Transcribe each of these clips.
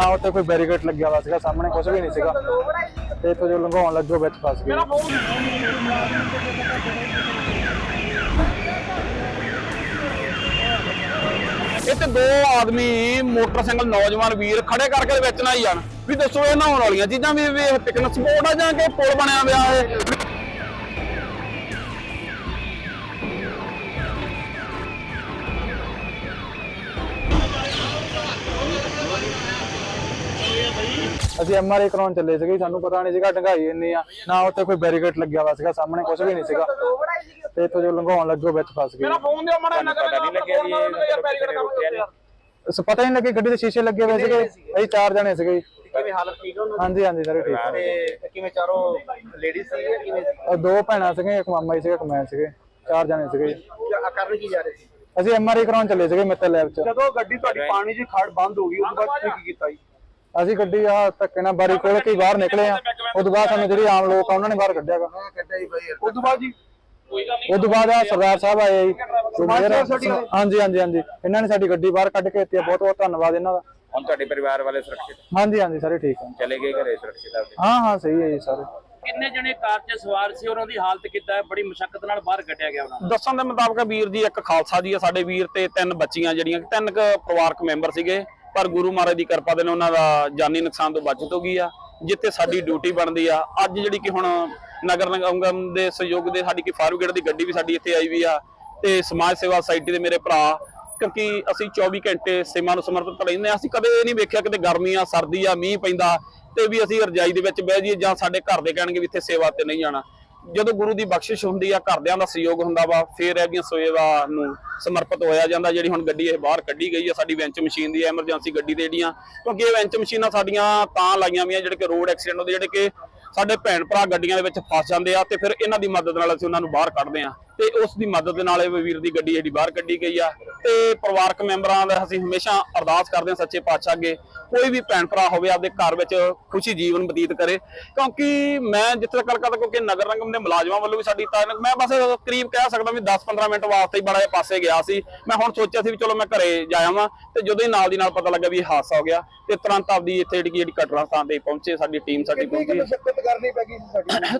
ਨਾ ਉੱਤੇ ਕੋਈ ਬੈਰੀਕੇਡ ਲੱਗਿਆ ਹੋਇਆ ਸੀਗਾ, ਸਾਹਮਣੇ ਕੁਝ ਵੀ ਨਹੀਂ ਸੀਗਾ। ਤੇ ਇੱਥੋਂ ਜੋ ਲੰਘਾਉਣ ਲੱਗੋ ਵਿੱਚ ਫਸ ਗਏ। ਇੱਥੇ ਦੋ ਆਦਮੀ, ਮੋਟਰਸਾਈਕਲ ਨੌਜਵਾਨ ਵੀਰ ਖੜੇ ਕਰਕੇ ਦੇ ਵਿੱਚ ਨਾ ਹੀ ਜਾਣ। ਵੀ ਦੱਸੋ ਇਹ ਨਹਾਉਣ ਵਾਲੀਆਂ ਚੀਜ਼ਾਂ ਵੀ ਇਹ ਪਿਕਨਿਕ ਸਪੋਟ ਆ ਜਾਂ ਕਿ ਪੁਲ ਬਣਿਆ ਹੋਇਆ ਹੈ ਅਸੀਂ ਐਮਆਰਆਈ ਕਰਾਉਣ ਚੱਲੇ ਸੀਗੇ ਸਾਨੂੰ ਪਤਾ ਨਹੀਂ ਸੀਗਾ ਢੰਗਾਈ ਇੰਨੀ ਆ ਨਾ ਉੱਤੇ ਕੋਈ ਬੈਰੀਕੇਡ ਲੱਗਿਆ ਹੋਇਆ ਸੀਗਾ ਸਾਹਮਣੇ ਕੁਝ ਵੀ ਨਹੀਂ ਸੀਗਾ। ਤੇ ਇੱਥੋਂ ਜੋ ਲੰਘਾਉਣ ਲੱਗੋ ਵਿੱਚ ਫਸ ਗਏ। ਫੋਨ ਦਿਓ ਮੜਾ ਨਗਰ ਨਹੀਂ ਲੱਗਿਆ ਜੀ ਯਾਰ ਬੈਰੀਕੇਡ ਕਰ ਇਸ ਪਤਾ ਹੀ ਨਹੀਂ ਲੱਗੇ ਗੱਡੀ ਦੇ ਸ਼ੀਸ਼ੇ ਲੱਗੇ ਹੋਏ ਸੀਗੇ। ਅਸੀਂ ਚਾਰ ਜਣੇ ਸੀਗੇ ਜੀ। ਕਿਵੇਂ ਹਾਲਤ ਠੀਕ ਹੈ ਉਹਨਾਂ ਹਾਂਜੀ ਹਾਂਜੀ ਸਾਰੇ ਠੀਕ ਤੇ ਕਿਵੇਂ ਚਾਰੋਂ ਲੇਡੀਜ਼ ਸੀ ਜਾਂ ਕਿਵੇਂ ਦੋ ਭੈਣਾਂ ਸੀਗੇ ਇੱਕ ਮਾਮਾ ਜੀ ਸੀਗਾ ਇੱਕ ਮੈਂ ਸੀਗੇ ਚਾਰ ਜਣੇ ਸੀਗੇ ਕਰਨ ਕੀ ਜਾ ਰਹੇ ਸੀ? ਅਸੀਂ ਐਮਆਰਆਈ ਕਰਾਉਣ ਚੱਲੇ ਸੀਗੇ ਮਿੱਤਲ ਲੈਬ 'ਚ। ਜਦੋਂ ਗੱਡੀ ਤੁਹਾਡੀ ਪਾਣੀ 'ਚ ਖੜ ਬੰਦ ਹੋ ਗਈ ਉਸ ਤੋਂ ਬਾਅਦ ਕੀ ਕੀਤਾ ਜੀ? ਅਸੀਂ ਗੱਡੀ ਆ ਧੱਕੇ ਨਾਲ ਬਾਰੀ ਖੋਲ ਕੇ ਬਾਹਰ ਨਿਕਲੇ ਆ। ਉਸ ਤੋਂ ਬਾਅਦ ਸਾਨੂੰ ਜਿਹੜੀ ਆਮ ਲੋਕ ਆ ਉਹਨਾਂ ਨੇ ਬਾਹਰ ਕੱਢਿਆਗਾ ਉਸ ਤੋਂ ਬਾਅਦ ਜੀ? ਉਸ ਤੋਂ ਬਾਅਦ ਆ ਸਰਦਾਰ ਸਾਹਿਬ ਆਏ ਜੀ। ਹਾਂਜੀ ਹਾਂਜੀ ਹਾਂਜੀ। ਇਹਨਾਂ ਨੇ ਸਾਡੀ ਗੱਡੀ ਬਾਹਰ ਕੱਢ ਕੇ ਦਿੱਤੀ ਆ। ਬਹੁਤ ਬਹੁਤ ਧੰਨਵਾਦ ਇਹਨਾਂ ਦਾ। ਹੁਣ ਤੁਹਾਡੇ ਪਰਿਵਾਰ ਵਾਲੇ ਸੁਰੱਖਿਤ ਹਾਂਜੀ ਹਾਂਜੀ ਸਾਰੇ ਠੀਕ ਆ। ਚਲੇ ਗਏ ਘਰੇ ਸੁਰੱਖਿਤ ਆਪਦੇ? ਹਾਂ ਹਾਂ ਸਹੀ ਹੈ ਜੀ ਸਾਰੇ। ਕਿੰਨੇ ਜਣੇ ਕਾਰ 'ਚ ਸਵਾਰ ਸੀ? ਉਹਨਾਂ ਦੀ ਹਾਲਤ ਕਿੱਦਾਂ ਹੈ? ਬੜੀ ਮੁਸ਼ਕਲ ਨਾਲ ਬਾਹਰ ਕੱਢਿਆ ਗਿਆ ਉਹਨਾਂ ਨੂੰ। ਦੱਸਣ ਦੇ ਮੁਤਾਬਕ ਵੀਰ ਜੀ ਇੱਕ ਖਾਲਸਾ ਜੀ ਆ ਸਾਡੇ ਵੀਰ ਤੇ ਤਿੰਨ ਬੱਚੀਆਂ ਜਿਹੜੀਆਂ ਤਿੰਨ ਕੁ ਪਰਿਵਾਰਕ ਮੈਂਬਰ ਸੀਗੇ। ਪਰ ਗੁਰੂ ਮਹਾਰਾਜ ਦੀ ਕਿਰਪਾ ਦੇ ਨਾਲ ਉਹਨਾਂ ਦਾ ਜਾਨੀ ਨੁਕਸਾਨ ਤੋਂ ਬਚਤ ਹੋ ਗਈ ਆ, ਜਿੱਥੇ ਸਾਡੀ ਡਿਊਟੀ ਬਣਦੀ ਆ। ਅੱਜ ਜਿਹੜੀ ਕਿ ਹੁਣ ਨਗਰ ਨਿਗਮ ਦੇ ਸਹਿਯੋਗ ਦੇ ਸਾਡੀ ਕਿ ਫਾਇਰ ਬ੍ਰਿਗੇਡ ਦੀ ਗੱਡੀ ਵੀ ਸਾਡੀ ਇੱਥੇ ਆਈ ਵੀ ਆ ਤੇ ਸਮਾਜ ਸੇਵਾ ਸੁਸਾਇਟੀ ਦੇ ਮੇਰੇ ਭਰਾ, ਕਿਉਂਕਿ ਅਸੀਂ 24 ਘੰਟੇ ਸੇਵਾ ਨੂੰ ਸਮਰਪਿਤ ਰਹਿੰਦੇ ਹਾਂ। ਅਸੀਂ ਕਦੇ ਇਹ ਨਹੀਂ ਵੇਖਿਆ ਕਿਤੇ ਗਰਮੀ ਆ, ਸਰਦੀ ਆ, ਮੀਂਹ ਪੈਂਦਾ ਤੇ ਵੀ ਅਸੀਂ ਰਜਾਈ ਦੇ ਵਿੱਚ ਬਹਿ ਜਾਈਏ ਜਾਂ ਸਾਡੇ ਘਰ ਦੇ ਕਹਿਣਗੇ ਵੀ ਇੱਥੇ ਸੇਵਾ ਤੇ ਨਹੀਂ ਜਾਣਾ। ਜਦੋਂ ਗੁਰੂ ਦੀ ਬਖਸ਼ਿਸ਼ ਹੁੰਦੀ ਆ, ਘਰਦਿਆਂ ਦਾ ਸਹਿਯੋਗ ਹੁੰਦਾ ਵਾ, ਫੇਰ ਇਹਦੀਆਂ ਸੇਵਾ ਨੂੰ ਸਮਰਪਿਤ ਹੋਇਆ ਜਾਂਦਾ, ਜਿਹੜੀ ਹੁਣ ਗੱਡੀ ਇਹ ਬਾਹਰ ਕੱਢੀ ਗਈ ਆ, ਸਾਡੀ ਵੈਂਚ ਮਸ਼ੀਨ ਦੀ ਐਮਰਜੈਂਸੀ ਗੱਡੀ ਦੇ ਜਿਹੜੀਆਂ, ਕਿਉਂਕਿ ਇਹ ਵੈਂਚ ਮਸ਼ੀਨਾਂ ਸਾਡੀਆਂ ਤਾਂ ਲਾਈਆਂ ਵੀਆਂ ਜਿਹੜੇ ਕਿ ਰੋਡ ਐਕਸੀਡੈਂਟ ਹੁੰਦੇ, ਜਿਹੜੇ ਕਿ ਸਾਡੇ ਭੈਣ ਭਰਾ ਗੱਡੀਆਂ ਦੇ ਵਿੱਚ ਫਸ ਜਾਂਦੇ ਆ, ਤੇ ਫਿਰ ਇਹਨਾਂ ਦੀ ਮਦਦ ਨਾਲ ਅਸੀਂ ਉਹਨਾਂ ਨੂੰ ਬਾਹਰ ਕੱਢਦੇ ਆ। ਤੇ ਉਸ ਦੀ ਮਦਦ ਦੇ ਨਾਲ ਇਹ ਵੀਰ ਦੀ ਗੱਡੀ ਜਿਹੜੀ ਬਾਹਰ ਕੱਢੀ ਗਈ ਆ। ਤੇ ਪਰਿਵਾਰਕ ਮੈਂਬਰਾਂ ਦਾ ਅਸੀਂ ਹਮੇਸ਼ਾ ਅਰਦਾਸ ਕਰਦੇ ਹਾਂ ਸੱਚੇ ਪਾਤਸ਼ਾਹ ਅੱਗੇ ਕੋਈ ਵੀ ਭੈਣ ਭਰਾ ਹੋਵੇ ਆਪਦੇ ਘਰ ਵਿੱਚ ਖੁਸ਼ੀ ਜੀਵਨ ਬਤੀਤ ਕਰੇ। ਕਿਉਂਕਿ ਮੈਂ ਜਿੱਥੇ ਤੱਕ ਕਰਦਾ ਕਿਉਂਕਿ ਨਗਰ ਨਿਗਮ ਦੇ ਮੁਲਾਜ਼ਮਾਂ ਵੱਲੋਂ ਵੀ ਸਾਡੀ ਤਾਂ ਮੈਂ ਬਸ ਕਰੀਬ ਕਹਿ ਸਕਦਾ ਵੀ 10-15 ਮਿੰਟ ਵਾਸਤੇ ਹੀ ਬੜਾ ਜਿਹਾ ਪਾਸੇ ਗਿਆ ਸੀ। ਮੈਂ ਹੁਣ ਸੋਚਿਆ ਸੀ ਵੀ ਚਲੋ ਮੈਂ ਘਰੇ ਜਾਇਆ ਵਾਂ ਤੇ ਜਦੋਂ ਹੀ ਨਾਲ ਦੀ ਨਾਲ ਪਤਾ ਲੱਗਾ ਵੀ ਇਹ ਹਾਦਸਾ ਹੋ ਗਿਆ ਤੇ ਤੁਰੰਤ ਆਪਦੀ ਇੱਥੇ ਜਿਹੜੀ ਜਿਹੜੀ ਘਟਨਾ ਥਾਂ ਤੇ ਪਹੁੰਚੇ ਸਾਡੀ ਟੀਮ ਸਾਡੀ ਪਹੁੰਚੀ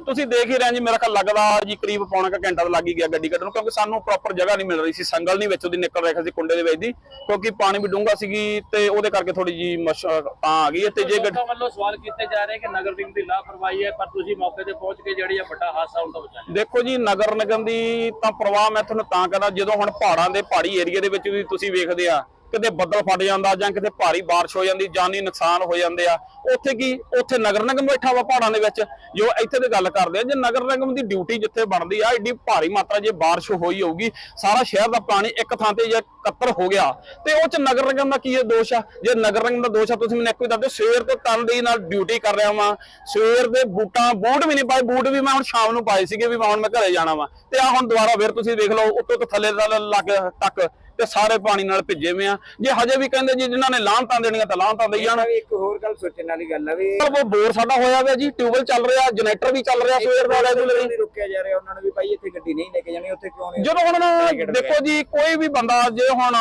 ਤੁਸੀਂ ਦੇਖ ਹੀ ਰਹੇ ਜੀ ਮੇਰਾ ਖਿਆਲ ਲੱਗਦਾ ਜੀ ਕਰੀਬ ਪੌਣਾ ਘੰਟਾ ਤਾਂ ਲੱਗ ਹੀ ਗਿਆ ਗੱਡੀ ਕੱਢਣ ਨੂੰ ਕਿਉਂਕਿ ਸਾਨੂੰ ਪ੍ਰੋਪਰ ਜਗ੍ਹਾ ਨਹੀਂ ਮਿਲ ਰਹੀ ਸੀ। ਸੰਗਲ ਨਹੀਂ ਵਿੱਚ ਉਹਦੀ ਨਿਕਲ ਰਿਹਾ ਸੀ ਕੁੰਡੇ ਦੇ ਵਿੱਚ ਦੀ ਕਿਉਂਕਿ ਪਾਣੀ ਵੀ ਡੂੰਘਾ ਸੀਗੀ ਤੇ ਉਹਦੇ ਕਰਕੇ ਥੋੜੀ ਜੀ ਤਾਂ ਆ ਗਈ ਤੇ ਜੇ ਗੱਡੀ ਵੱਲੋਂ ਸਵਾਲ ਕੀਤੇ ਜਾ ਰਹੇ ਕਿ ਨਗਰ ਨਿਗਮ ਦੀ ਲਾਪਰਵਾਹੀ ਹੈ ਪਰ ਤੁਸੀਂ ਮੌਕੇ ਤੇ ਪਹੁੰਚ ਕੇ ਜਿਹੜੀ ਇਹ ਵੱਡਾ ਹਾਦਸਾ ਹੁੰਦਾ ਬਚਾਇਆ ਦੇਖੋ ਜੀ ਨਗਰ ਨਿਗਮ ਦੀ ਤਾਂ ਪ੍ਰਵਾਹ ਮੈਂ ਤੁਹਾਨੂੰ ਤਾਂ ਕਹਿੰਦਾ ਜਦੋਂ ਹੁਣ ਪਹਾੜਾਂ ਦੇ ਪਹਾੜੀ ਏਰੀਆ ਦੇ ਵਿੱਚ ਵੀ ਤੁਸੀਂ ਵੇਖਦੇ ਆ ਕਿਤੇ ਬੱਦਲ ਫਟ ਜਾਂਦਾ ਜਾਂ ਕਿਤੇ ਭਾਰੀ ਬਾਰਿਸ਼ ਹੋ ਜਾਂਦੀ, ਜਾਨੀ ਨੁਕਸਾਨ ਹੋ ਜਾਂਦੇ ਆ। ਉੱਥੇ ਕੀ? ਉੱਥੇ ਨਗਰ ਨਿਗਮ ਬੈਠਾ ਵਾ ਪਹਾੜਾਂ ਦੇ ਵਿੱਚ। ਜੋ ਇੱਥੇ ਤੇ ਗੱਲ ਕਰਦੇ ਆ, ਜੇ ਨਗਰ ਨਿਗਮ ਦੀ ਡਿਊਟੀ ਜਿੱਥੇ ਬਣਦੀ ਆ ਏਡੀ ਭਾਰੀ ਮਾਤਰਾ ਜੇ ਬਾਰਿਸ਼ ਹੋਈ ਹੋਊਗੀ, ਸਾਰਾ ਸ਼ਹਿਰ ਦਾ ਪਾਣੀ ਇੱਕ ਥਾਂ ਤੇ ਜੇ ਇਕੱਤਰ ਹੋ ਗਿਆ, ਤੇ ਉਹ ਚ ਨਗਰ ਨਿਗਮ ਦਾ ਕੀ ਇਹ ਦੋਸ਼ ਆ? ਜੇ ਨਗਰ ਨਿਗਮ ਦਾ ਦੋਸ਼ ਆ, ਤੁਸੀਂ ਮੈਨੂੰ ਇੱਕੋ ਹੀ ਦੱਸ ਦਿਓ, ਸਵੇਰ ਤੋਂ ਤਨਦੇਹੀ ਨਾਲ ਡਿਊਟੀ ਕਰ ਰਿਹਾ ਵਾਂ। ਸਵੇਰ ਦੇ ਬੂਟਾਂ ਬੂਟ ਵੀ ਨਹੀਂ ਪਾਏ, ਬੂਟ ਵੀ ਮੈਂ ਹੁਣ ਸ਼ਾਮ ਨੂੰ ਪਾਏ ਸੀਗੇ, ਵੀ ਮੈਂ ਹੁਣ ਮੈਂ ਘਰੇ ਜਾਣਾ ਵਾਂ। ਤੇ ਆ ਹੁਣ ਦੁਬਾਰਾ ਫਿਰ ਤੁਸੀਂ ਦੇਖ ਲਓ, ਉੱਤੋਂ ਤੋਂ ਥੱਲੇ ਦਾ ਤੱਕ ਤੇ ਸਾਰੇ ਪਾਣੀ ਨਾਲ ਭਿੱਜੇ ਹੋਏ ਆ। ਜੇ ਹਜੇ ਵੀ ਕਹਿੰਦੇ ਜੀ ਜਿਨ੍ਹਾਂ ਨੇ ਲਾਹਨਤਾਂ ਦੇਣੀਆਂ ਤਾਂ ਲਾਹਨਤਾਂ ਦੇਈ ਜਾਣ। ਇੱਕ ਹੋਰ ਗੱਲ ਸੋਚਣ ਵਾਲੀ ਗੱਲ ਆ ਵੀ ਉਹ ਬੋਰ ਸਾਡਾ ਹੋਇਆ ਹੋਇਆ ਜੀ ਟਿਊਬਲ ਚੱਲ ਰਿਹਾ ਜਨਰੇਟਰ ਵੀ ਚੱਲ ਰਿਹਾ ਸਵੇਰ ਦਾ ਰੈਗੂਲਰ ਨਹੀਂ ਰੁਕਿਆ ਜਾ ਰਿਹਾ ਉਹਨਾਂ ਨੂੰ ਵੀ ਭਾਈ ਇੱਥੇ ਗੱਡੀ ਨਹੀਂ ਲੈ ਕੇ ਜਾਣੀ ਉੱਥੇ ਕਿਉਂ ਨਹੀਂ ਜਦੋਂ ਹੁਣ ਦੇਖੋ ਜੀ ਕੋਈ ਵੀ ਬੰਦਾ ਜੇ ਹੁਣ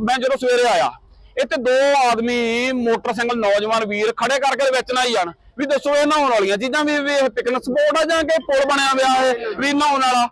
ਮੈਂ ਜਦੋਂ ਸਵੇਰੇ ਆਇਆ ਇੱਥੇ ਦੋ ਆਦਮੀ ਮੋਟਰਸਾਈਕਲ ਨੌਜਵਾਨ ਵੀਰ ਖੜੇ ਕਰਕੇ ਵਿੱਚ ਨਾ ਹੀ ਜਾਣ ਵੀ ਦੱਸੋ ਇਹ ਨਹਾਉਣ ਵਾਲੀਆਂ ਚੀਜ਼ਾਂ ਵੀ ਵੀ ਪਿਕਨਿਕ ਸਪੋਟ ਆ ਜਾਂ ਕਿ ਪੁਲ ਬਣਿਆ ਹੋਇਆ ਹੈ ਵੀ ਨਹਾਉਣ ਵਾਲਾ?